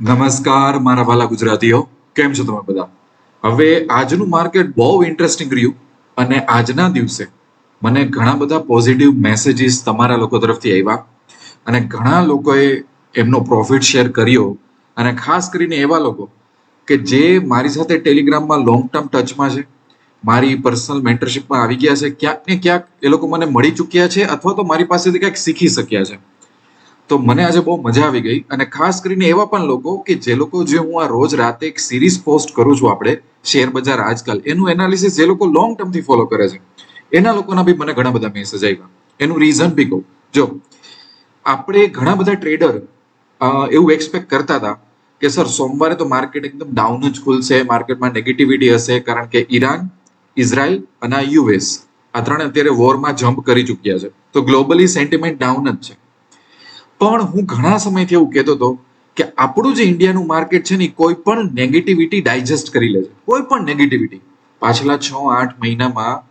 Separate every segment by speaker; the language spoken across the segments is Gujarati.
Speaker 1: નમસ્કાર, મારા વાલા ગુજરાતીઓ. કેમ છો તમે બધા? હવે આજનું માર્કેટ બહુ ઇન્ટરેસ્ટિંગ રહ્યું અને આજના દિવસે મને ઘણા બધા પોઝિટિવ મેસેજીસ તમારા લોકો તરફથી આવ્યા અને ઘણા લોકોએ એમનો પ્રોફિટ શેર કર્યો અને ખાસ કરીને એવા લોકો કે જે મારી સાથે ટેલિગ્રામમાં લોંગ ટર્મ ટચમાં છે, મારી પર્સનલ મેન્ટરશિપમાં આવી ગયા છે. ક્યાંક ને ક્યાંક એ લોકો મને મળી ચૂક્યા છે અથવા તો મારી પાસેથી કંઈક શીખી શક્યા છે. તો મને આજે બહુ મજા આવી ગઈ અને ખાસ કરીને એવા પણ લોકો કે જે લોકો જે હું આ રોજ રાતે એક સિરીઝ પોસ્ટ કરું છું આપણે, શેર બજાર આજકાલ, એનું એનાલિસિસ જે લોકો લોંગ ટર્મથી ફોલો કરે છે. એના લોકોના બી મને ઘણા બધા મેસેજ આવ્યા. એનું રીઝન બી કહું. જો, આપણે ઘણા બધા ટ્રેડર એવું એક્સપેક્ટ કરતા હતા કે સર, સોમવારે તો માર્કેટ એકદમ ડાઉન જ ખુલશે માર્કેટમાં નેગેટિવિટી હશે, કારણ કે ઈરાન, ઇઝરાયલ અને યુએસ આ ત્રણ અત્યારે વોરમાં જમ્પ કરી ચૂક્યા છે. તો ગ્લોબલી સેન્ટિમેન્ટ ડાઉન જ છે. પણ હું ઘણા સમયથી એવું કહેતો હતો કે આપણું જે ઇન્ડિયાનું માર્કેટ છે ને કોઈ પણ નેગેટિવિટી ડાયજેસ્ટ કરી લે છે. કોઈ પણ નેગેટિવિટી પાછલા છ, આઠ મહિનામાં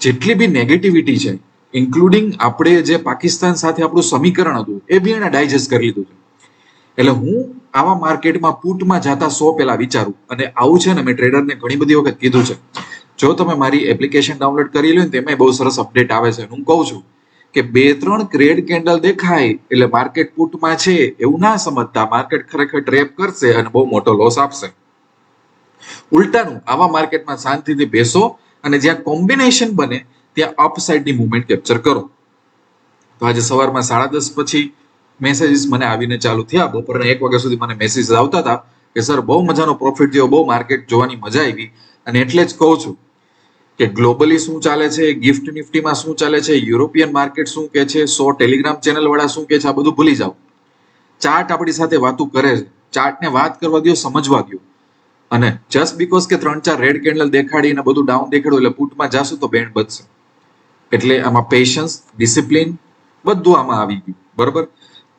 Speaker 1: જેટલી બી નેગેટિવિટી છે ઇન્ક્લુડિંગ આપણે જે પાકિસ્તાન સાથે આપણું સમીકરણ હતું, એ બી એને ડાયજેસ્ટ કરી લીધું છે. એટલે હું આવા માર્કેટમાં પુટમાં જતા સો પહેલા વિચારું અને આવું છે ને મેં ટ્રેડરને ઘણી બધી વખત કીધું છે. જો તમે મારી એપ્લિકેશન ડાઉનલોડ કરી લો ને તેમાં બહુ સરસ અપડેટ આવે છે હું કહું છું કે બે, ત્રણ ગ્રેડ કેન્ડલ દેખાય એટલે માર્કેટ પુટમાં છે, એવું ના સમજતા માર્કેટ ખરેખર ટ્રેપ કરશે અને બહુ મોટો લોસ આપશે. ઉલટાનું, આવા માર્કેટમાં શાંતિથી બેસો અને જ્યાં કોમ્બિનેશન બને, ત્યાં અપસાઇડની મુવમેન્ટ કેપ્ચર કરો. તો આજે સવારમાં સાડા દસ પછી મેસેજીસ મને આવીને ચાલુ થયા. બપોરના એક વાગ્યા સુધી મને મેસેજ આવતા હતા કે, સર, બહુ મજાનો પ્રોફિટ થયો, બહુ માર્કેટ જોવાની મજા આવી. અને એટલે જ કહું છું કે ગ્લોબલી શું ચાલે છે? ગિફ્ટ નિફ્ટીમાં શું ચાલે છે? યુરોપિયન માર્કેટ શું કે છે? સો ટેલિગ્રામ ચેનલ વાળા શું કે છે? આ બધું ભૂલી જાઓ. ચાર્ટ આપણી સાથે વાતું કરે છે. ચાર્ટને વાત કરવા દો સમજવા ગયો અને જસ્ટ બીકોઝ કે ત્રણ ચાર રેડ કેન્ડલ દેખાડીને બધું ડાઉન દેખાડ્યું એટલે પુટમાં જાશું તો બેન્ડ બચશે એટલે આમાં પેશન્સ ડિસિપ્લિન બધું આમાં આવી ગયું. બરોબર?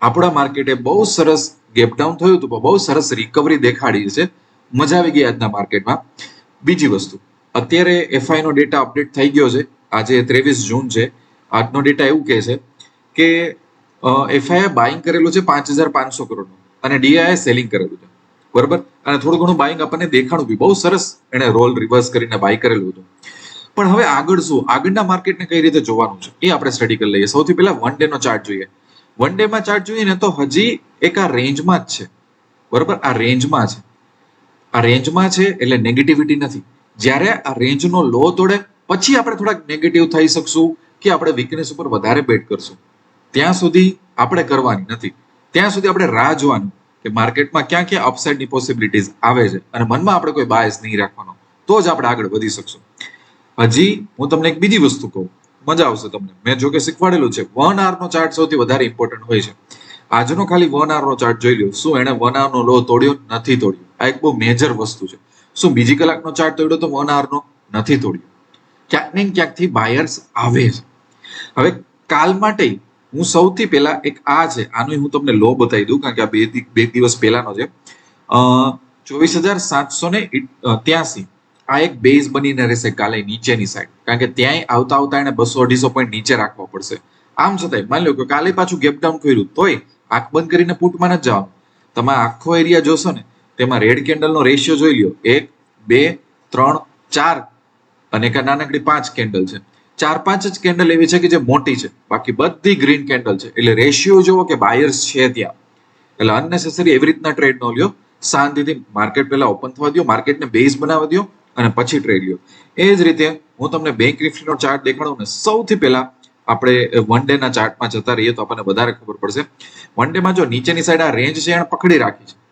Speaker 1: આપણા માર્કેટે બહુ સરસ ગેપ ડાઉન થયું હતું બહુ સરસ રિકવરી દેખાડી છે. મજા આવી ગઈ આજના માર્કેટમાં બીજી વસ્તુ. અત્યારે એફઆઈ નો ડેટા અપડેટ થઈ ગયો છે. આજે ત્રેવીસ જૂન છે. આજનો ડેટા એવું કહે છે કે એફઆઈ બાઇંગ કરેલું છે પાંચ હજાર પાંચસો કરોડનું અને ડીઆઈએ સેલિંગ કરેલું છે. બરોબર? અને થોડું ઘણું બાઇંગ આપણને દેખાણું બી. બહુ સરસ એને રોલ રિવર્સ કરીને બાય કરેલું હતું. પણ હવે આગળ શું? આગળના માર્કેટને કઈ રીતે જોવાનું છે? એ આપણે સ્ટડી કરી લઈએ. સૌથી પહેલા વન ડે નો ચાર્ટ જોઈએ. વન ડે માં ચાર્ટ જોઈએ ને તો હજી એક આ રેન્જમાં જ છે. બરોબર? આ રેન્જમાં છે. આ રેન્જમાં છે એટલે નેગેટિવિટી નથી. જ્યારે આ રેન્જનો લો તોડે, પછી આપણે થોડાક નેગેટિવ થઈ શકશું કે આપણે વીકનેસ ઉપર વધારે બેટ કરશું. ત્યાં સુધી આપણે કરવાની નથી. ત્યાં સુધી આપણે રાહ જોવાની કે માર્કેટમાં ક્યાં ક્યાં અપસાઇડની પોસિબિલિટીઝ આવે છે અને મનમાં આપણે કોઈ બાયસ નહીં રાખવાનો. તો જ આપણે આગળ વધી શકશું. હજી હું તમને એક બીજી વસ્તુ કહું. મજા આવશે તમને. મેં જોકે શીખવાડેલું છે. વન આરનો ચાર્ટ સૌથી વધારે ઇમ્પોર્ટન્ટ હોય છે. આજનો ખાલી વન આરનો ચાર્ટ જોઈ લો શું એને વન આરનો લો તોડ્યો? નથી તોડ્યો. આ એક બહુ મેજર વસ્તુ છે. શું બીજી કલાકનો ચાર્ટ તોડ્યો તો વન આવરનો નથી તોડ્યો. ક્યાંક ને ક્યાંકથી બાયર્સ આવે છે. હવે કાલ માટે હું સૌથી પહેલા એક આ છે, આનો હું તમને લો બતાવી દઉં, કારણ કે આ બે બે દિવસ પહેલાનો છે. ચોવીસ હજાર સાતસો ને ત્યાસી. આ એક બેઝ બનીને રહેશે કાલે નીચેની સાઈડ કારણ કે ત્યાંય આવતા આવતા એને બસો અઢીસો પોઈન્ટ નીચે રાખવા પડશે. આમ છતાંય, માની લો કે કાલે પાછું ગેપ ડાઉન કર્યું, તોય આંખ બંધ કરીને પુટમાં જ જવાનું. તમે આખો એરિયા જોશો ને તેમાં રેડ કેન્ડલનો રેશિયો જોઈ લ્યો. એક, બે, ત્રણ, ચાર અને એક નાનકડી પાંચ કેન્ડલ છે. ચાર, પાંચ જ કેન્ડલ એવી છે કે જે મોટી છે. બાકી બધી ગ્રીન કેન્ડલ છે. એટલે રેશિયો જોવો કે બાયર્સ છે ત્યાં. એટલે અનનેસેસરી એવી રીતના ટ્રેડ ન લ્યો. શાંતિથી માર્કેટ પહેલા ઓપન થવા દો માર્કેટને બેઝ બનાવવા દો અને પછી ટ્રેડ લ્યો. એ જ રીતે હું તમને બેંક નિફ્ટીનો ચાર્ટ દેખાડું ને સૌથી પહેલા આપણે વન ડે ના ચાર્ટમાં જતા રહીએ તો આપણને વધારે ખબર પડશે. વન ડે માં જો નીચેની સાઈડ આ રેન્જ છે એને પકડી રાખી છે.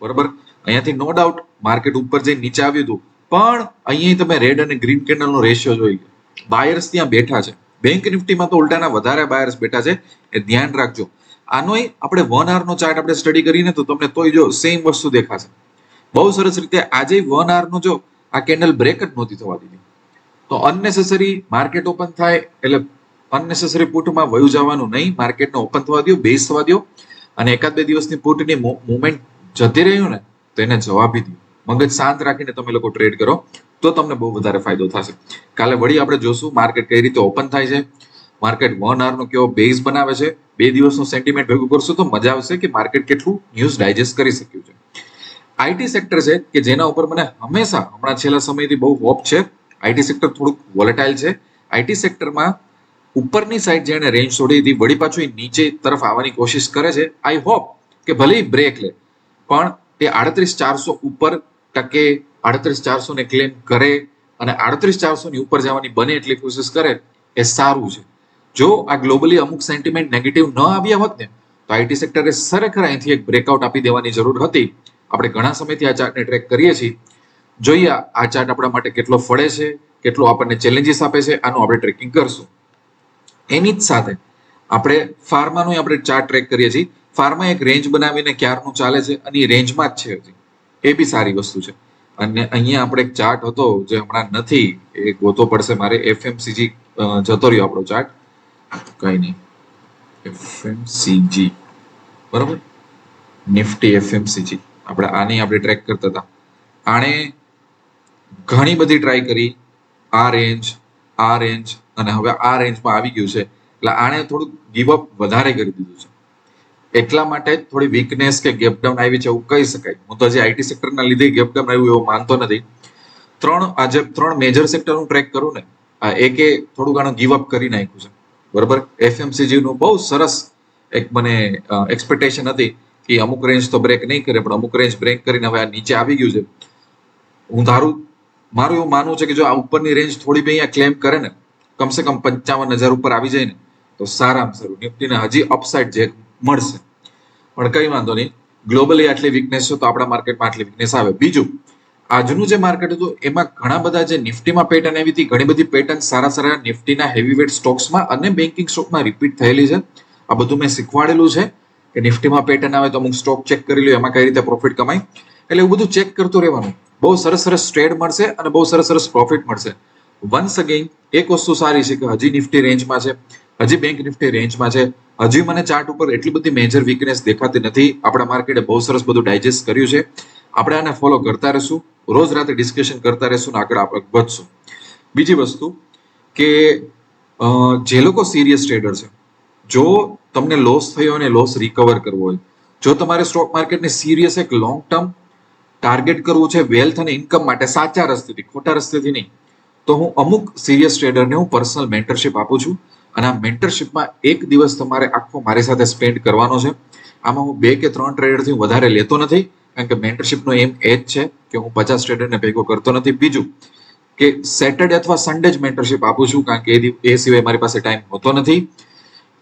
Speaker 1: બરોબર? અહીંયાથી નો ડાઉટ માર્કેટ ઉપર જઈને નીચે આવ્યું હતું. પણ અહીંયા તમે રેડ અને ગ્રીન કેન્ડલ નો રેશિયો જોઈ લો. બાયર્સ ત્યાં બેઠા છે. બેંક નિફ્ટીમાં તો ઉલટાના વધારે બાયર્સ બેઠા છે. એ ધ્યાન રાખજો. આનોય આપણે વન આર નો ચાર્ટ આપણે સ્ટડી કરીને તો તમને તોય જો સેમ વસ્તુ દેખાશે. બહુ સરસ રીતે આજે વન આર નો જો આ કેન્ડલ બ્રેક જ નહોતી થવા દીધી. તો અનનેસેસરી માર્કેટ ઓપન થાય એટલે અનનેસેસરી પુટમાં વયું જવાનું નહીં. માર્કેટને ઓપન થવા દો બેઝ થવા દો અને એકાદ બે દિવસની પુટની મુવમેન્ટ જતી રહ્યું ને, તો એને જવાબી દો મગજ શાંત રાખીને તમે લોકો ટ્રેડ કરો, તો તમને બહુ વધારે ફાયદો થશે. કાલે વળી આપણે જોશું માર્કેટ કઈ રીતે ઓપન થાય છે. માર્કેટ વન આવરનો કેવો બેઝ બનાવે છે. બે દિવસનું સેન્ટિમેન્ટ ભેગું કરશું તો મજા આવશે કે માર્કેટ કેટલું ન્યૂઝ ડાયજેસ્ટ કરી શક્યું છે. આઈટી સેક્ટર છે કે જેના ઉપર મને હંમેશા, હમણાં છેલ્લા સમયથી બહુ હોપ છે. આઈટી સેક્ટર થોડુંક વોલેટાઇલ છે. આઈટી સેક્ટરમાં ઉપરની સાઈડ જેણે રેન્જ છોડી હતી, વળી પાછું નીચે તરફ આવવાની કોશિશ કરે છે. આઈ હોપ કે ભલે બ્રેક લે પણ તે આડત્રીસ ચારસો ઉપર ટકે આડત્રીસ ચારસો ને ક્લેમ કરે અને આડત્રીસ ચારસો ની ઉપર જવાની બને એટલી કોશિશ કરે, એ સારું છે. જો આ ગ્લોબલી અમુક સેન્ટિમેન્ટ નેગેટિવ ન આવ્યા હોત ને, તો આઈટી સેક્ટરે ખરેખર અહીંથી એક બ્રેકઆઉટ આપી દેવાની જરૂર હતી. આપણે ઘણા સમયથી આ ચાર્ટને ટ્રેક કરીએ છીએ. જોઈએ આ ચાર્ટ આપણા માટે કેટલો ફળે છે, કેટલો આપણને ચેલેન્જીસ આપે છે, આનું આપણે ટ્રેકિંગ કરશું. એની જ સાથે આપણે ફાર્માનો આપણે ચાર્ટ ટ્રેક કરીએ છીએ. ફાર્મા એક રેન્જ બનાવીને ક્યારનું ચાલે છે અને એ રેન્જમાં જ છે હજી. એ બી સારી વસ્તુ છે. અને અહીંયા આપણે એક ચાર્ટ હતો જે હમણાં નથી, એ ગોતો પડશે મારે. એફએમસીજી જતો રહ્યો આપણો ચાર્ટ. કઈ નહીં. એફએમસીજી બરાબર? નિફ્ટી એફએમસીજી આપણે આની આપણે ટ્રેક કરતા હતા. આણે ઘણી બધી ટ્રાય કરી. આ રેન્જ આ રેન્જ અને હવે આ રેન્જમાં આવી ગયું છે. એટલે આણે થોડુંક ગીવ અપ વધારે કરી દીધું છે. એટલા માટે જ થોડી વીકનેસ કે ગેપ ડાઉન આવી છે એવું કહી શકાય. હું તો હજી આઈટી સેક્ટરના લીધે ગેપ ડાઉન આવ્યું એવું માનતો નથી. ત્રણ આજે ત્રણ મેજર સેક્ટર હું ટ્રેક કરું ને, આ એકે થોડું ઘણું ગીવ અપ કરી નાખ્યું છે. બરાબર? એફએમસીજી નું બહુ સરસ એક મને એક્સપેક્ટેશન હતી કે અમુક રેન્જ તો બ્રેક નહીં કરે, પણ અમુક રેન્જ બ્રેક કરીને હવે આ નીચે આવી ગયું છે. હું ધારું, મારું એવું માનવું છે કે જો આ ઉપરની રેન્જ થોડી બી અહીંયા ક્લેમ કરે ને, કમસે કમ પંચાવન હજાર ઉપર આવી જાય ને, તો સારામાં સારું. નિફ્ટીને હજી અપસાઇડ જે મળશે. પણ કઈ વાંધો નહીં. ગ્લોબલી આટલી વીકનેસ છે તો આપણા માર્કેટમાં આટલી વીકનેસ આવે. બીજું, આજનું જે માર્કેટ હતું, એમાં ઘણા બધા જે નિફ્ટીમાં પેટર્ન આવી હતી, ઘણી બધી પેટર્ન સારા સારા નિફ્ટીના હેવીવેટ સ્ટોક્સમાં અને બેન્કિંગ સ્ટોકમાં રિપીટ થયેલી છે. આ બધું મેં શીખવાડેલું છે કે નિફ્ટીમાં પેટર્ન આવે તો અમુક સ્ટોક ચેક કરી લો એમાં કઈ રીતે પ્રોફિટ કમાય. એટલે એવું બધું ચેક કરતું રહેવાનું. બહુ સરસ સરસ ટ્રેડ મળશે અને બહુ સરસ સરસ પ્રોફિટ મળશે. વન્સ અગેન એક વસ્તુ સારી છે કે હજી નિફ્ટી રેન્જમાં છે. હજી બેંક નિફ્ટી રેન્જમાં છે. હજી મને ચાર્ટ ઉપર એટલી બધી મેજર વીકનેસ દેખાતી નથી. આપણા માર્કેટે બહુ સરસ બધું ડાયજેસ્ટ કર્યું છે. આપણે આને ફોલો કરતા રહીશું. રોજ રાતે ડિસ્કશન કરતા રહીશું ને આગળ આપણે વધશું. બીજી વસ્તુ કે જે લોકો સિરિયસ ટ્રેડર છે, જો તમને લોસ થયો અને લોસ રિકવર કરવો હોય, જો તમારે સ્ટોક માર્કેટને સિરિયસ એક લોંગ ટર્મ ટાર્ગેટ કરવું છે વેલ્થ અને ઇન્કમ માટે સાચા રસ્તેથી, ખોટા રસ્તેથી નહીં, તો હું અમુક સિરિયસ ટ્રેડરને હું પર્સનલ મેન્ટરશિપ આપું છું. અને આ મેન્ટરશિપમાં એક દિવસ તમારે આખો મારી સાથે સ્પેન્ડ કરવાનો છે. આમાં હું બે કે ત્રણ ટ્રેડરથી વધારે લેતો નથી, કારણ કે મેન્ટરશિપનો એમ એ જ છે કે હું પચાસ ટ્રેડરને ભેગો કરતો નથી. બીજું કે સેટરડે અથવા સન્ડે જ મેન્ટરશિપ આપું છું, કારણ કે એ સિવાય મારી પાસે ટાઈમ હોતો નથી.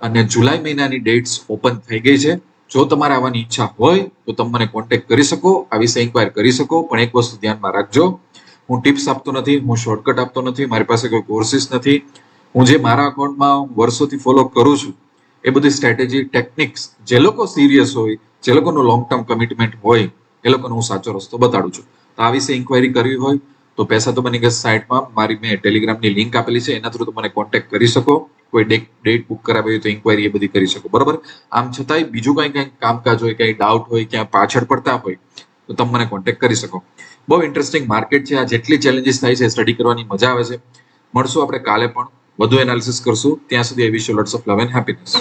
Speaker 1: અને જુલાઈ મહિનાની ડેટ્સ ઓપન થઈ ગઈ છે. જો તમારે આવવાની ઈચ્છા હોય, તો તમે મને કોન્ટેક્ટ કરી શકો, આ વિશે ઇન્ક્વાયર કરી શકો, પણ એક વસ્તુ ધ્યાનમાં રાખજો. હું ટિપ્સ આપતો નથી, હું શોર્ટકટ આપતો નથી, મારી પાસે કોઈ કોર્સિસ નથી. હું જે મારા અકાઉન્ટમાં વર્ષોથી ફોલો કરું છું, એ બધી સ્ટ્રેટેજી ટેકનિક્સ જે લોકો સિરિયસ હોય, જે લોકોનું લોંગ ટર્મ કમિટમેન્ટ હોય, એ લોકોનો હું સાચો રસ્તો બતાડું છું. તો આ વિશે ઇન્ક્વાયરી કરવી હોય, તો પૈસા તો મને ગયા સાઇટમાં મારી મેં ટેલિગ્રામની લિંક આપેલી છે, એના થ્રુ મને કોન્ટેક્ટ કરી શકો. કોઈ ડેટ બુક કરાવી હોય તો ઇન્ક્વાયરી એ બધી કરી શકો. બરાબર? આમ છતાંય બીજું કંઈ કંઈ કામકાજ હોય, કંઈ ડાઉટ હોય, ક્યાં પાછળ પડતા હોય, તો તમે મને કોન્ટેક્ટ કરી શકો. બહુ ઇન્ટરેસ્ટિંગ માર્કેટ છે. આ જેટલી ચેલેન્જીસ થાય છે સ્ટડી કરવાની મજા આવે છે. મળશું આપણે કાલે પણ. વધુ એનાલિસિસ કરશું. ત્યાં સુધી I wish you lots of love and happiness